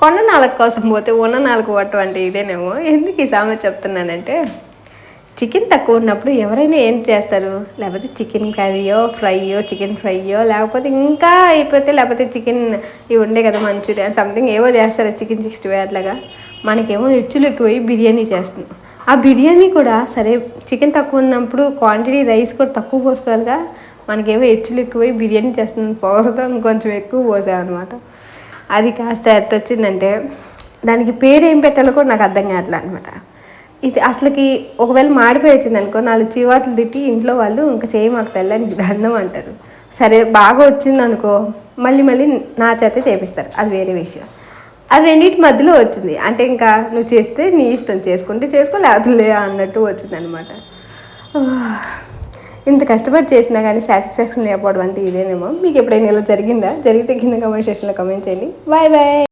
కొండ నాలుగు కోసం పోతే ఉన్న నాలుగు పట్టం అంటే ఇదేనేమో. ఎందుకు ఈ సామెత చెప్తున్నానంటే చికెన్ తక్కువ ఉన్నప్పుడు ఎవరైనా ఏం చేస్తారు? లేకపోతే చికెన్ కర్రీయో ఫ్రైయో చికెన్ ఫ్రైయో లేకపోతే ఇంకా అయిపోతే లేకపోతే చికెన్ ఇవి ఉండే కదా మంచూరియా సంథింగ్ ఏవో చేస్తారు చికెన్ సిక్స్టీ ఫైవ్ అట్లాగా. మనకేమో హెచ్చులు ఎక్కువై బిర్యానీ చేస్తున్నాం. ఆ బిర్యానీ కూడా సరే చికెన్ తక్కువ ఉన్నప్పుడు క్వాంటిటీ రైస్ కూడా తక్కువ పోసుకోవాలిగా. మనకేమో హెచ్చులు ఎక్కువై బిర్యానీ చేస్తుంది పొగరుతో ఇంకొంచెం ఎక్కువ పోసామన్నమాట అది కాస్త ఎట్ట వచ్చిందంటే దానికి పేరు ఏం పెట్టాలో కూడా నాకు అర్థం కావట్లే అనమాట ఇది అసలుకి ఒకవేళ మాడిపోయి వచ్చింది అనుకో నాలుగు చీవాట్లు తిట్టి ఇంట్లో వాళ్ళు ఇంకా చేయి మాకు తెల్లని దండం అంటారు. సరే బాగా వచ్చింది అనుకో మళ్ళీ మళ్ళీ నా చేతే చేపిస్తారు. అది వేరే విషయం. అది రెండింటి మధ్యలో వచ్చింది. అంటే ఇంకా నువ్వు చేస్తే నీ ఇష్టం చేసుకుంటే చేసుకో లేకపోతే అన్నట్టు వచ్చింది అనమాట ఇంత కష్టపడి చేసినా కానీ సాటిస్ఫాక్షన్ లేకపోవడం అంటే ఇదేనేమో. మీకు ఎప్పుడైనా ఇలా జరిగిందా? జరిగితే కింద కమెంట్ సెక్షన్లో కమెంట్ చేయండి. Bye bye